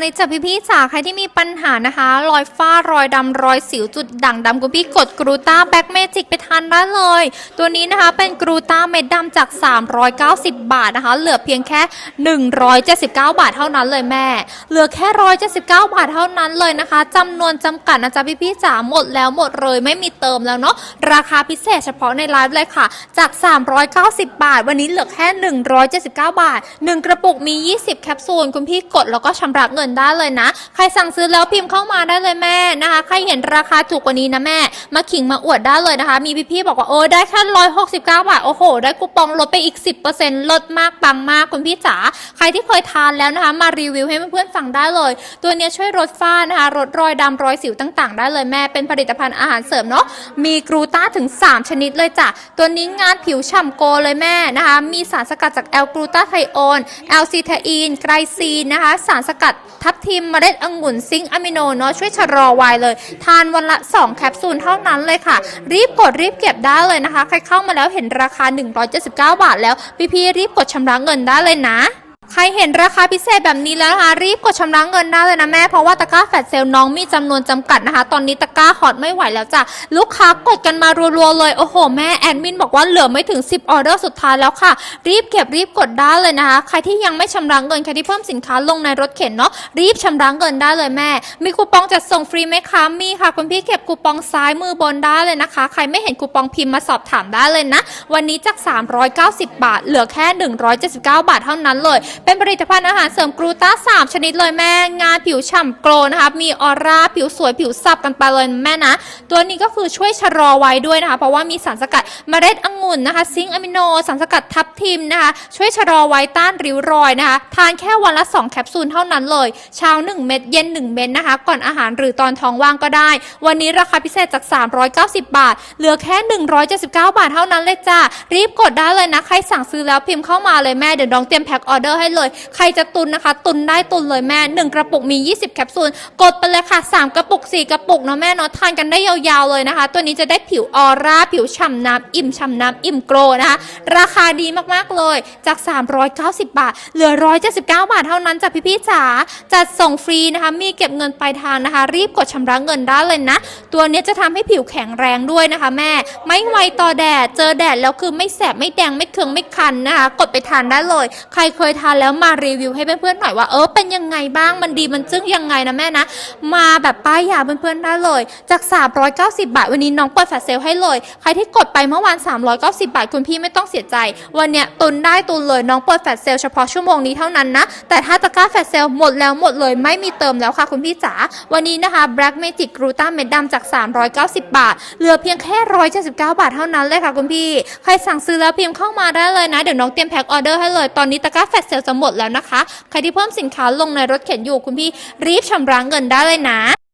เลยจ้ะพี่พี่จ๋าใครที่มีปัญหานะคะ รอยฝ้ารอยดำรอยสิวจุดด่างดำคุณพี่กดกรูต้าแบ็กเมจิกไปทานได้เลย ตัวนี้นะคะเป็นกรูต้าเม็ดดำจาก 390 บาทนะคะ เหลือเพียงแค่ 179 บาทเท่านั้นเลยแม่ เหลือแค่ 179 บาทเท่านั้นเลยนะคะจำนวนจำกัดนะจ๊ะพี่พี่จ๋าหมดแล้วหมดเลยไม่มีเติมแล้วเนาะราคาพิเศษเฉพาะในไลฟ์เลยค่ะ จาก 390 บาท วันนี้เหลือแค่ 179 บาท 1 กระปุกมี 20 แคปซูลคุณพี่กดแล้วก็ชำระเงินได้เลยนะ ใครสั่งซื้อแล้วพิมพ์เข้ามาได้เลยแม่นะคะ ใครเห็นราคาถูกกว่านี้นะแม่ มาขิงมาอวดได้เลยนะคะ มีพี่ๆบอกว่าเออได้แค่169บเก้าบาท โอ้โห ได้คูปองลดไปอีก10%ลดมากปังมากคุณพี่จ๋า ใครที่เคยทานแล้วนะคะ มารีวิวให้เพื่อนๆฟังได้เลย ตัวเนี้ยช่วยลดฝ้านะคะลดรอยดำรอยสิวต่าง ๆ ได้เลยแม่ เป็นผลิตภัณฑ์อาหารเสริมเนาะ มีกรูต้าถึง 3 ชนิดเลยจ้ะ ตัวนี้งานผิวฉ่ำโกเลยแม่นะคะ มีสารสกัดจากแอลกรูตาไทโอน แอลซีเทอีน ไกรซีนนะคะ สารสกัดทับทิมเมล็ดองุ่นซิงค์อะมิโนเนาะช่วยชะลอวัยเลย ทานวันละ 2 แคปซูลเท่านั้นเลยค่ะ รีบกดรีบเก็บได้เลยนะคะ ใครเข้ามาแล้วเห็นราคา 179 บาทแล้วพี่ๆรีบกดชำระเงินได้เลยนะ ใครเห็นราคาพิเศษแบบนี้แล้วนะคะรีบกดชำระเงินได้เลยนะแม่ เพราะว่าตะกร้าแฟดเซลน้องมีจำนวนจำกัดนะคะ ตอนนี้ตะกร้าฮอตไม่ไหวแล้วจ้ะลูกค้ากดกันมารัวๆเลย โอ้โห แม่แอดมินบอกว่าเหลือไม่ถึง 10 ออเดอร์สุดท้ายแล้วค่ะ รีบเก็บรีบกดได้เลยนะคะ ใครที่ยังไม่ชำระเงินใครที่เพิ่มสินค้าลงในรถเข็นเนาะรีบชำระเงินได้เลยแม่ มีคูปองจัดส่งฟรีไหมคะมีค่ะคุณพี่เก็บคูปองซ้ายมือบนได้เลยนะคะ ใครไม่เห็นคูปองพิมพ์มาสอบถามได้เลยนะ วันนี้จาก 390 บาท เหลือแค่ 179 บาทเท่านั้นเลยเป็นผลิตภัณฑ์อาหารเสริมกรูต้า 3 ชนิดเลยแม่งานผิวฉ่ำโกลนะคะมีออร่าผิวสวยผิวสับกันไปเลยแม่นะ ตัวนี้ก็คือช่วยชะลอไวัยด้วยนะคะ เพราะว่ามีสารสกัดเมล็ดองุ่นนะคะ ซิงค์อะมิโนสารสกัดทับทิมนะคะ ช่วยชะลอไวัยต้านริ้วรอยนะคะ ทานแค่วันละ 2 แคปซูลเท่านั้นเลย เช้า 1 เม็ดเย็น 1 เม็ดนะคะ ก่อนอาหารหรือตอนท้องว่างก็ได้ วันนี้ราคาพิเศษจาก 390 บาท เหลือแค่ 179 บาทเท่านั้นเลยจ้ารีบกดได้เลยนะใครสั่งซื้อแล้วพิมพ์เข้ามาเลยแม่เดี๋ยวน้องเตรียมแพ็คออเดอร์ให้เลย ใครจะตุนนะคะ ตุนได้ตุนเลยแม่ 1 กระปุกมี 20 แคปซูล กดไปเลยค่ะ 3 กระปุก 4 กระปุกเนาะแม่เนาะทานกันได้ยาวๆเลยนะคะ ตัวนี้จะได้ผิวออร่า ผิวฉ่ำน้ำอิ่มฉ่ำน้ำอิ่มโกลนะคะ ราคาดีมากๆเลยจาก 390 บาท เหลือ 179 บาทเท่านั้นจ้ะพี่ๆจ๋าจัดส่งฟรีนะคะ มีเก็บเงินปลายทางนะคะ รีบกดชำระเงินได้เลยนะ ตัวนี้จะทำให้ผิวแข็งแรงด้วยนะคะ แม่ ไม่ไวต่อแดด เจอแดดแล้วคือไม่แสบไม่แดงไม่เคืองไม่คันนะคะ กดไปทานได้เลย ใครเคยทานแล้วมารีวิวให้เพื่อนๆหน่อยว่าเออเป็นยังไงบ้างมันดีมันจึ้งยังไงนะแม่นะ มาแบบป้ายยาเพื่อนๆได้เลย จาก 390 บาท วันนี้น้องเปิดแฟลชเซลให้เลย ใครที่กดไปเมื่อวาน 390 บาท คุณพี่ไม่ต้องเสียใจ วันเนี้ยตุนได้ตุนเลยน้องเปิดแฟลชเซลเฉพาะชั่วโมงนี้เท่านั้นนะ แต่ถ้าตะกร้าแฟลชเซลหมดแล้วหมดเลย ไม่มีเติมแล้วค่ะคุณพี่จ๋าวันนี้นะคะ Black Magic g l u t a เม็ดดำจาก 390 บาท เหลือเพียงแค่ 179 บาทเท่านั้นเลยค่ะคุณพี่ ใครสั่งซื้อแล้วพิมพ์เข้ามาได้เลยนะเดี๋ยวน้องเตรียมแพ็คออเดอร์ให้เลยตอนนี้ตะกร้าแฟลชเซลจะหมดแล้วนะคะ ใครที่เพิ่มสินค้าลงในรถเข็นอยู่คุณพี่รีบชำระเงินได้เลยนะ